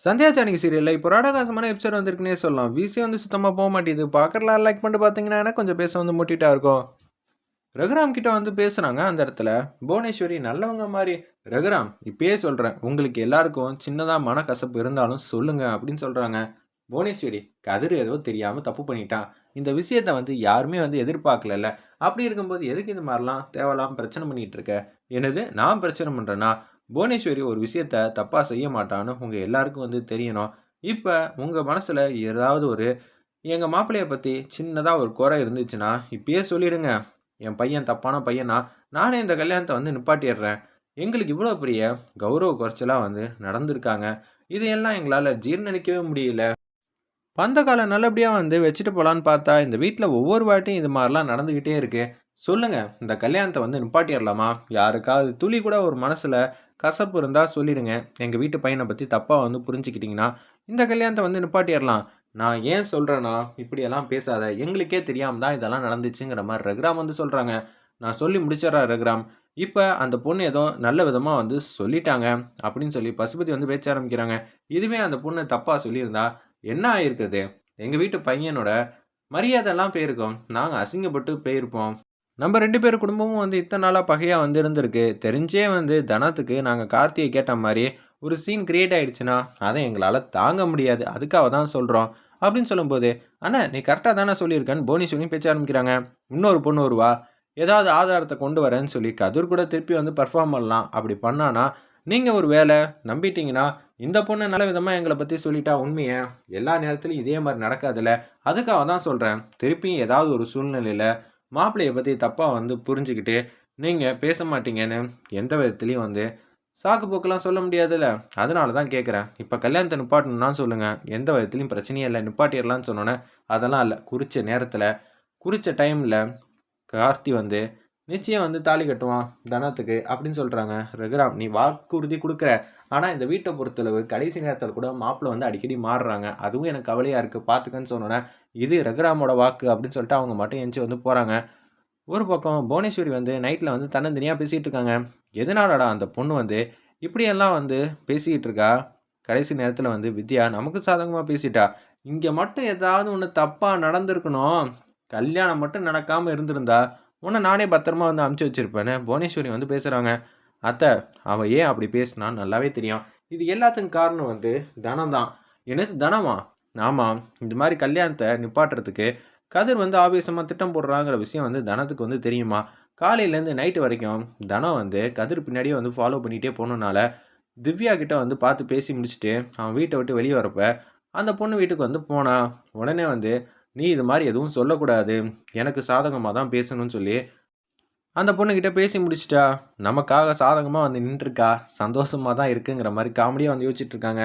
சந்தியாச்சாரிங்க சானகி சீரியலில் இப்போ ராடகாசமான எபிசோட் வந்திருக்குன்னே சொல்லலாம். விசி வந்து சுத்தமாக போக மாட்டேது பார்க்கறலாம் லைக் பண்ணிட்டு பார்த்தீங்கன்னா எனக்கு கொஞ்சம் பேச வந்து முட்டிட்டா இருக்கும். ரகுராம் கிட்ட வந்து பேசுகிறாங்க அந்த இடத்துல. புவனேஸ்வரி நல்லவங்க மாதிரி ரகுராம் இப்பயே சொல்கிறேன் உங்களுக்கு எல்லாருக்கும் சின்னதாக மனக்கசப்பு இருந்தாலும் சொல்லுங்க அப்படின்னு சொல்கிறாங்க புவனேஸ்வரி கதிர் ஏதோ தெரியாமல் தப்பு பண்ணிட்டான் இந்த விஷயத்தை வந்து யாருமே வந்து எதிர்பார்க்கலல்ல. அப்படி இருக்கும்போது எதுக்கு இந்த மாதிரிலாம் தேவையில்லாமல் பிரச்சனை பண்ணிகிட்டு இருக்க? என்னது? நான் பிரச்சனை பண்ணுறேன்னா புவனேஸ்வரி ஒரு விஷயத்த தப்பாக செய்ய மாட்டான்னு உங்கள் எல்லாருக்கும் வந்து தெரியணும். இப்போ உங்கள் மனசில் ஏதாவது ஒரு எங்கள் மாப்பிள்ளையை பற்றி சின்னதாக ஒரு குறை இருந்துச்சுன்னா இப்பயே சொல்லிடுங்க. என் பையன் தப்பான பையனா? நானே இந்த கல்யாணத்தை வந்து நிப்பாட்டிடுறேன். எங்களுக்கு இவ்வளோ பெரிய கௌரவ குறைச்சலாக வந்து நடந்திருக்காங்க. இதையெல்லாம் எங்களால் ஜீர்ணிக்கவே முடியல. பந்த காலம் நல்லபடியாக வந்து வச்சுட்டு போகலான்னு பார்த்தா இந்த வீட்டில் ஒவ்வொரு வாட்டியும் இது மாதிரிலாம் நடந்துக்கிட்டே இருக்குது சொல்லுங்கள் இந்த கல்யாணத்தை வந்து நிப்பாட்டிடலாமா? யாருக்காவது துளி கூட ஒரு மனசில் கசப்பு இருந்தால் சொல்லிடுங்க எங்கள் வீட்டு பையனை பற்றி தப்பாக வந்து புரிஞ்சுக்கிட்டிங்கன்னா இந்த கல்யாணத்தை வந்து நிப்பாட்டிடலாம். நான் ஏன் சொல்கிறேன்னா இப்படியெல்லாம் பேசாத. எங்களுக்கே தெரியாமல் தான் இதெல்லாம் நடந்துச்சுங்கிற மாதிரி ரகுராம் வந்து சொல்கிறாங்க நான் சொல்லி முடிச்சிடறேன் ரகுராம். இப்போ அந்த பொண்ணு ஏதோ நல்ல விதமாக வந்து சொல்லிட்டாங்க அப்படின்னு சொல்லி பசுபதி வந்து பேச்ச ஆரம்பிக்கிறாங்க. இதுவே அந்த பொண்ணு தப்பாக சொல்லியிருந்தா என்ன ஆயிருக்குது? எங்கள் வீட்டு பையனோட மரியாதைலாம் போயிருக்கோம். நாங்கள் அசிங்கப்பட்டு போயிருப்போம். நம்ம ரெண்டு பேர் குடும்பமும் வந்து இத்தனை நாளாக பகையாக வந்து இருந்திருக்கு தெரிஞ்சே வந்து தனத்துக்கு நாங்கள் கார்த்தியை கேட்ட மாதிரி ஒரு சீன் கிரியேட் ஆகிடுச்சுன்னா அதை எங்களால் தாங்க முடியாது. அதுக்காக தான் சொல்கிறோம் அப்படின்னு சொல்லும்போது அண்ணா நீ கரெக்டாக தானே சொல்லியிருக்கேன்னு போனி சொல்லி பேச்ச ஆரம்பிக்கிறாங்க. இன்னொரு பொண்ணு வருவா. ஏதாவது ஆதாரத்தை கொண்டு வரேன்னு சொல்லி கதிர் கூட திருப்பி வந்து பர்ஃபார்ம் பண்ணலாம். அப்படி பண்ணானா நீங்கள் ஒரு வேலை நம்பிட்டீங்கன்னா இந்த பொண்ணு நல்ல விதமாக எங்களை பற்றி சொல்லிட்டா உண்மையை? எல்லா நேரத்துலையும் இதே மாதிரி நடக்காதுல்ல. அதுக்காக தான் சொல்கிறேன் திருப்பியும் ஏதாவது ஒரு சூழ்நிலையில் மாப்பிள்ளையை பற்றி தப்பாக வந்து புரிஞ்சுக்கிட்டு நீங்கள் பேச மாட்டீங்கன்னு எந்த விதத்துலேயும் வந்து சாக்கு போக்கெல்லாம் சொல்ல முடியாதுல்ல. அதனால தான் கேட்குறேன் இப்போ கல்யாணத்தை நிப்பாட்டணும்னா சொல்லுங்கள் எந்த விதத்துலையும் பிரச்சனையே இல்லை. நிப்பாட்டிடலான்னு சொன்னோன்னே அதெல்லாம் இல்லை. குறித்த நேரத்தில் குறித்த டைமில் கார்த்தி வந்து நிச்சயம் வந்து தாலி கட்டுவான் தனத்துக்கு அப்படின்னு சொல்கிறாங்க ரகுராம் நீ வாக்குறுதி கொடுக்குற. ஆனால் இந்த வீட்டை பொறுத்தளவு கடைசி நேரத்தில் கூட மாப்பிள்ளை வந்து அடிக்கடி மாறுறாங்க. அதுவும் எனக்கு கவலையாக இருக்குது பார்த்துக்கன்னு சொன்னோன்னே இது ரகுராமோட வாக்கு அப்படின்னு சொல்லிட்டு அவங்க மட்டும் எஞ்சி வந்து போகிறாங்க ஒரு பக்கம் புவனேஸ்வரி வந்து நைட்டில் வந்து தன்னந்தனியாக பேசிகிட்டு இருக்காங்க. எதனாலடா அந்த பொண்ணு வந்து இப்படியெல்லாம் வந்து பேசிக்கிட்டு இருக்கா? கடைசி நேரத்தில் வந்து வித்யா நமக்கு சாதகமாக பேசிட்டா. இங்கே மட்டும் ஏதாவது ஒன்று தப்பாக நடந்திருக்கணும். கல்யாணம் மட்டும் நடக்காமல் இருந்திருந்தா உன்னை நானே பத்திரமா வந்து அமுச்சு வச்சுருப்பேன்னு புவனேஸ்வரி வந்து பேசுகிறாங்க அத்தை அவள் ஏன் அப்படி பேசினா நல்லாவே தெரியும். இது எல்லாத்துக்கும் காரணம் வந்து தனம் தான் என்னது தனமா? ஆமாம் இந்த மாதிரி கல்யாணத்தை நிப்பாட்டுறதுக்கு கதிர் வந்து ஆவேசமாக திட்டம் போடுறாங்கிற விஷயம் வந்து தனத்துக்கு வந்து தெரியுமா? காலையிலேருந்து நைட்டு வரைக்கும் தனம் வந்து கதிர் பின்னாடியே வந்து ஃபாலோ பண்ணிகிட்டே போனனால திவ்யா கிட்ட வந்து பார்த்து பேசி முடிச்சுட்டு அவன் வீட்டை விட்டு வெளியே வரப்ப அந்த பொண்ணு வீட்டுக்கு வந்து போனான் உடனே வந்து நீ இது மாதிரி எதுவும் சொல்லக்கூடாது. எனக்கு சாதகமாக தான் பேசணும்னு சொல்லி அந்த பொண்ணுக்கிட்ட பேசி முடிச்சிட்டா. நமக்காக சாதகமாக வந்து நின்றுருக்கா. சந்தோஷமாக தான் இருக்குங்கிற மாதிரி காமெடியாக வந்து யோசிச்சுட்டு இருக்காங்க.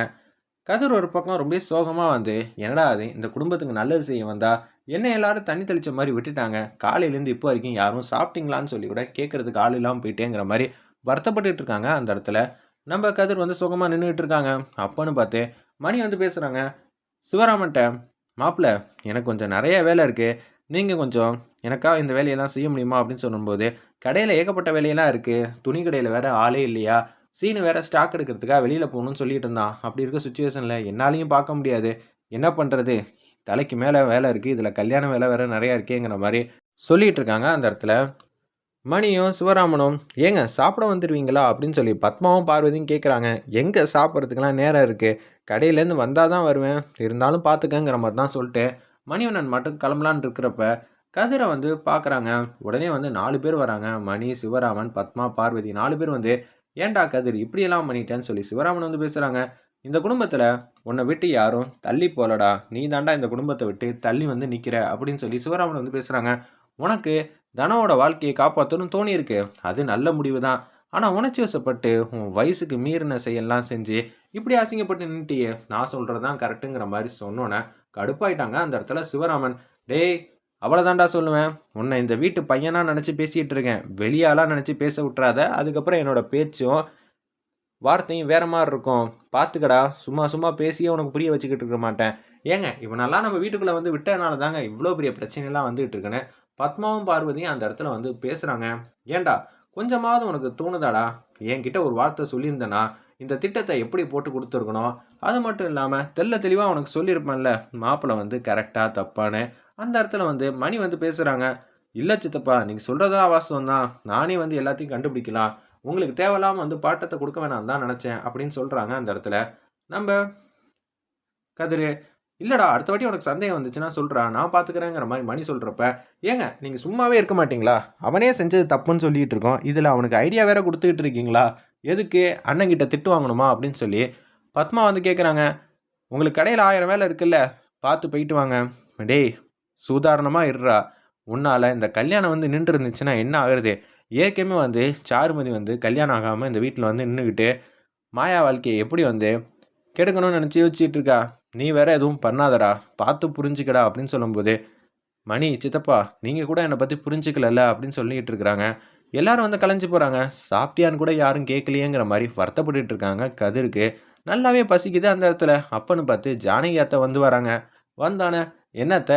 கதிர் ஒரு பக்கம் ரொம்ப சோகமாக வந்து என்னடா அது இந்த குடும்பத்துக்கு நல்லது செய்ய வந்தா என்ன எல்லாரும் தண்ணி தெளிச்ச மாதிரி விட்டுட்டாங்க. காலையிலேருந்து இப்போ வரைக்கும் யாரும் சாப்பிட்டீங்களான்னு சொல்லி கூட கேட்குறதுக்கு ஆள் இல்லாமல் போயிட்டேங்கிற மாதிரி வருத்தப்பட்டுட்டு இருக்காங்க அந்த இடத்துல. நம்ம கதிர் வந்து சுகமாக நின்றுட்டு இருக்காங்க. அப்போன்னு பார்த்து மணி வந்து பேசுகிறாங்க சிவராமன்ட்ட மாப்பிள்ள எனக்கு கொஞ்சம் நிறைய வேலை இருக்குது நீங்கள் கொஞ்சம் எனக்கா இந்த வேலையெல்லாம் செய்ய முடியுமா அப்படின்னு சொல்லும்போது கடையில் ஏகப்பட்ட வேலையெல்லாம் இருக்குது துணி கடையில் வேறு ஆளே இல்லையா? சீனு வேறு ஸ்டாக் எடுக்கிறதுக்காக வெளியில் போகணும்னு சொல்லிட்டு இருந்தான். அப்படி இருக்க சுச்சுவேஷனில் என்னாலையும் பார்க்க முடியாது. என்ன பண்ணுறது தலைக்கு மேலே வேலை இருக்குது இதில் கல்யாண வேலை வேறு நிறையா இருக்கேங்கிற மாதிரி சொல்லிகிட்டு இருக்காங்க அந்த இடத்துல. மணியும் சிவராமனும் ஏங்க சாப்பிட வந்துடுவீங்களா அப்படின்னு சொல்லி பத்மாவும் பார்வதியும் கேட்குறாங்க எங்கே சாப்பிட்றதுக்கெலாம் நேரம் இருக்குது கடையிலேருந்து வந்தால் தான் வருவேன். இருந்தாலும் பார்த்துக்கங்கிற மாதிரி தான் சொல்லிட்டு. மணிவண்ணன் மட்டும் கிளம்பலான் இருக்கிறப்ப கதிரை வந்து பார்க்குறாங்க உடனே வந்து நாலு பேர் வராங்க. மணி சிவராமன் பத்மா பார்வதி நாலு பேர் வந்து ஏன்டா கதிர் இப்படியெல்லாம் பண்ணிட்டேன்னு சொல்லி சிவராமன் வந்து பேசுகிறாங்க இந்த குடும்பத்தில் உன்னை விட்டு யாரும் தள்ளி போலடா. நீ தாண்டா இந்த குடும்பத்தை விட்டு தள்ளி வந்து நிற்கிற அப்படின்னு சொல்லி சிவராமன் வந்து பேசுகிறாங்க உனக்கு தனவோட வாழ்க்கையை காப்பாற்றணும்னு தோணியிருக்கு. அது நல்ல முடிவு தான் ஆனால் உணர்ச்சி வசப்பட்டு உன் வயசுக்கு மீறின செயல்லாம் செஞ்சு இப்படி அசிங்கப்பட்டு நின்ட்டியே நான் சொல்கிறது தான் கரெக்டுங்கிற மாதிரி சொன்னோன்னே கடுப்பாயிட்டாங்க அந்த இடத்துல சிவராமன். டேய் அவ்வளோதான்டா சொல்லுவேன். உன்னை இந்த வீட்டு பையனாக நினச்சி பேசிகிட்டு இருக்கேன். வெளியாலாம் நினச்சி பேச விட்றாத அதுக்கப்புறம் என்னோட பேச்சும் வார்த்தையும் வேறு மாதிரி இருக்கும். பார்த்துக்கடா சும்மா சும்மா பேசியே உனக்கு புரிய வச்சுக்கிட்டு இருக்க மாட்டேன். ஏங்க இவனெல்லாம் நம்ம வீட்டுக்குள்ளே வந்து விட்டதுனால தாங்க இவ்வளோ பெரிய பிரச்சனைலாம் வந்துகிட்டு இருக்குன்னு. பத்மாவும் பார்வதியும் அந்த இடத்துல வந்து பேசுகிறாங்க ஏன்டா கொஞ்சமாவது உனக்கு தோணுதாடா? என்கிட்ட ஒரு வார்த்தை சொல்லியிருந்தேனா? இந்த திட்டத்தை எப்படி போட்டு கொடுத்துருக்கணும்? அது மட்டும் இல்லாமல் தெள்ள தெளிவாக உனக்கு சொல்லியிருப்பேன்ல மாப்பிள்ளை வந்து கரெக்டாக தப்பான்னு. அந்த இடத்துல வந்து மணி வந்து பேசுகிறாங்க இல்லை சித்தப்பா நீங்கள் சொல்கிறதெல்லாம் வாஸ்தவம் தான். நானே வந்து எல்லாத்தையும் கண்டுபிடிக்கலாம். உங்களுக்கு தேவையில்லாமல் வந்து பாட்டத்தை கொடுக்க வேணாம் தான் நினச்சேன் அப்படின்னு சொல்கிறாங்க அந்த இடத்துல. நம்ம கதிரு இல்லைடா அடுத்த வாட்டி உனக்கு சந்தேகம் வந்துச்சுன்னா சொல்கிறா நான் பார்த்துக்கிறேங்கிற மாதிரி மணி சொல்கிறப்ப ஏங்க நீங்கள் சும்மாவே இருக்க மாட்டீங்களா? அவனே செஞ்சது தப்புன்னு சொல்லிட்டு இருக்கோம். இதில் அவனுக்கு ஐடியா வேற கொடுத்துக்கிட்டு இருக்கீங்களா? எதுக்கு அண்ணங்கிட்ட திட்டு வாங்கணுமா? அப்படின்னு சொல்லி பத்மா வந்து கேட்குறாங்க உங்களுக்கு கடையில் ஆயிரம் வேலை இருக்குல்ல பார்த்து போயிட்டு வாங்க. டேய் சுதாரணமாக இருறா உன்னால் இந்த கல்யாணம் வந்து நின்று இருந்துச்சுன்னா என்ன ஆகுறது? ஏற்கனவே வந்து சாருமதி வந்து கல்யாணம் ஆகாமல் இந்த வீட்டில் வந்து நின்றுக்கிட்டு மாயா வாழ்க்கையை எப்படி வந்து கெடுக்கணும்னு நினச்சி யோசிச்சுட்டு இருக்கா? நீ வேற எதுவும் பண்ணாதடா. பார்த்து புரிஞ்சுக்கடா அப்படின்னு சொல்லும்போது மணி சித்தப்பா நீங்கள் கூட என்னை பற்றி புரிஞ்சுக்கலல்ல? அப்படின்னு சொல்லிக்கிட்டு இருக்கிறாங்க. எல்லாரும் வந்து கலைஞ்சு போகிறாங்க சாப்பிட்டியான்னு கூட யாரும் கேட்கலையேங்கிற மாதிரி வருத்தப்பட்டு இருக்காங்க கதிருக்கு. நல்லாவே பசிக்குது அந்த இடத்துல. அப்பன்னு பார்த்து ஜானகி அத்தை வந்து வராங்க. வந்தானே என்னத்த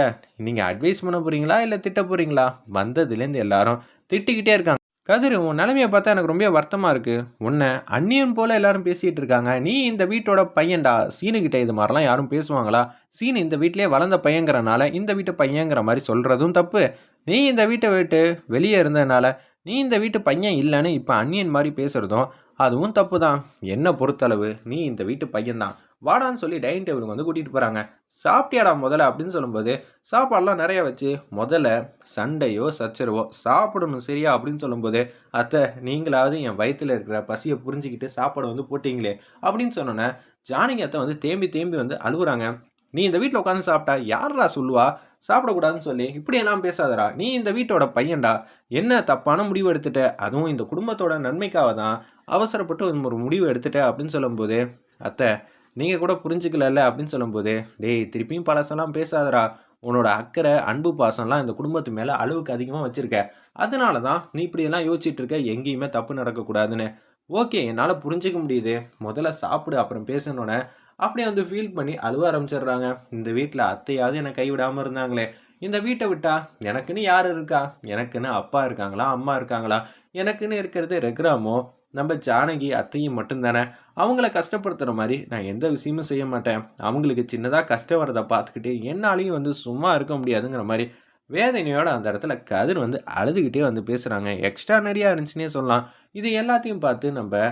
நீங்கள் அட்வைஸ் பண்ண போகிறீங்களா இல்லை திட்ட போகிறீங்களா வந்ததுலேருந்து எல்லாரும் திட்டிக்கிட்டே இருக்காங்க. கதிர் உன் நிலைமையை பார்த்தா எனக்கு ரொம்ப வருத்தமாக இருக்குது உன்னை அந்நியன் போல் எல்லாரும் பேசிகிட்டு இருக்காங்க. நீ இந்த வீட்டோட பையன்டா. சீனுக்கிட்ட இது மாதிரிலாம் யாரும் பேசுவாங்களா? சீனு இந்த வீட்டிலே வளர்ந்த பையங்கிறனால இந்த வீட்டு பையங்கிற மாதிரி சொல்கிறதும் தப்பு. நீ இந்த வீட்டை விட்டு வெளியே இருந்ததுனால நீ இந்த வீட்டு பையன் இல்லைன்னு இப்போ அந்நியன் மாதிரி பேசுகிறதும் அதுவும் தப்பு தான் என்னை பொறுத்தளவு நீ இந்த வீட்டு பையன்தான். வாடான்னு சொல்லி டைனிங் டேபிளுக்கு வந்து கூட்டிகிட்டு போகிறாங்க சாப்பிட்டியாடா முதல்ல அப்படின்னு சொல்லும்போது சாப்பாடெலாம் நிறைய வச்சு முதல்ல சண்டையோ சச்சரவோ சாப்பிடணும் சரியா அப்படின்னு சொல்லும்போது அத்தை நீங்களாவது என் வயிற்றில் இருக்கிற பசியை புரிஞ்சுக்கிட்டு சாப்பாடு வந்து போட்டிங்களே அப்படின்னு சொன்னோன்னே ஜானகி அத்தை வந்து தேம்பி தேம்பி வந்து அழுகுறாங்க. நீ இந்த வீட்டில் உட்காந்து சாப்பிட்டா யாரா சொல்லுவா? சாப்பிடக்கூடாதுன்னு சொல்லி இப்படியெல்லாம் பேசாதடா. நீ இந்த வீட்டோட பையன்டா. என்ன தப்பான முடிவு எடுத்துட்ட? அதுவும் இந்த குடும்பத்தோட நன்மைக்காக தான் அவசரப்பட்டு ஒரு முடிவு எடுத்துட்ட அப்படின்னு சொல்லும்போது அத்தை நீங்கள் கூட புரிஞ்சுக்கலல்ல அப்படின்னு சொல்லும்போது டேய் திருப்பியும் பழசெல்லாம் பேசாதடா. உன்னோட அக்கறை அன்பு பாசம்லாம் இந்த குடும்பத்து மேலே அளவுக்கு அதிகமாக வச்சுருக்க. அதனால தான் நீ இப்படியெல்லாம் யோசிச்சுட்டு இருக்க எங்கேயுமே தப்பு நடக்கக்கூடாதுன்னு. ஓகே என்னால் புரிஞ்சிக்க முடியுது. முதல்ல சாப்பிடு அப்புறம் பேசணுன்னே அப்படியே வந்து ஃபீல் பண்ணி அழுவ ஆரம்பிச்சிடுறாங்க. இந்த வீட்டில் அத்தையாவது என்னை கைவிடாமல் இருந்தாங்களே. இந்த வீட்டை விட்டா எனக்குன்னு யார் இருக்கா? எனக்குன்னு அப்பா இருக்காங்களா? அம்மா இருக்காங்களா? எனக்குன்னு இருக்கிறது ரெக்ராமோ? நம்ம ஜானகி அத்தையும் மட்டும்தானே? அவங்கள கஷ்டப்படுத்துகிற மாதிரி நான் எந்த விஷயமும் செய்ய மாட்டேன். அவங்களுக்கு சின்னதாக கஷ்டம் வரதை பார்த்துக்கிட்டு என்னாலையும் வந்து சும்மா இருக்க முடியாதுங்கிற மாதிரி வேதனையோட அந்த இடத்துல கதிர் வந்து அழுதுகிட்டே வந்து பேசுகிறாங்க எக்ஸ்ட்ரா நிறையா இருந்துச்சுன்னே சொல்லலாம். இது எல்லாத்தையும் பார்த்து நம்ம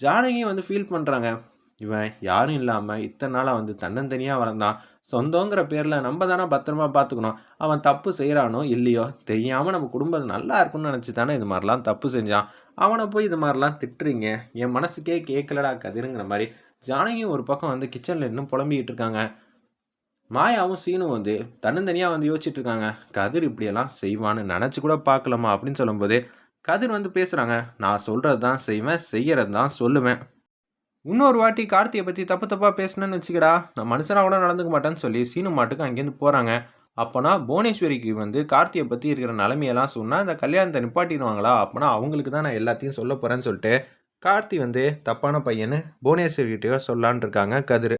ஜானகியும் வந்து ஃபீல் பண்ணுறாங்க இவன் யாரும் இல்லாமல் இத்தனை நாளாக வந்து தன்னந்தனியாக வளர்ந்தான். சொந்தங்கிற பேரில் நம்ம தானே பத்திரமா பார்த்துக்கணும். அவன் தப்பு செய்கிறானோ இல்லையோ தெரியாமல் நம்ம குடும்பம் நல்லா இருக்கும்னு நினச்சி தானே இது மாதிரிலாம் தப்பு செஞ்சான். அவனை போய் இது மாதிரிலாம் திட்டுறீங்க. என் மனசுக்கே கேட்கலடா கதிருங்கிற மாதிரி ஜானகியும் ஒரு பக்கம் வந்து கிச்சனில் இன்னும் புலம்பிக்கிட்டு இருக்காங்க. மாயாவும் சீனும் வந்து தன்னந்தனியாக வந்து யோசிச்சுட்டு இருக்காங்க. கதிர் இப்படியெல்லாம் செய்வான்னு நினச்சி கூட பார்க்கலாமா அப்படின்னு சொல்லும்போது கதிர் வந்து பேசுகிறாங்க நான் சொல்கிறது தான் செய்வேன் செய்கிறது தான் சொல்லுவேன். இன்னொரு வாட்டி கார்த்தியை பற்றி தப்பு தப்பாக பேசினேன்னு வச்சுக்கடா. நான் மனுஷனாக கூட நடந்துக்க மாட்டேன்னு சொல்லி சீனு மாட்டுக்கு அங்கேருந்து போகிறாங்க அப்போனா புவனேஸ்வரிக்கு வந்து கார்த்தியை பற்றி இருக்கிற நிலமையெல்லாம் சொன்னால் அந்த கல்யாணத்தை நிப்பாட்டிடுவாங்களா? அப்போனா அவங்களுக்கு தான் நான் எல்லாத்தையும் சொல்ல போகிறேன்னு சொல்லிட்டு கார்த்தி வந்து தப்பான பையன்னு புவனேஸ்வரிக்கிட்டயோ சொல்லான் இருக்காங்க கதிர்.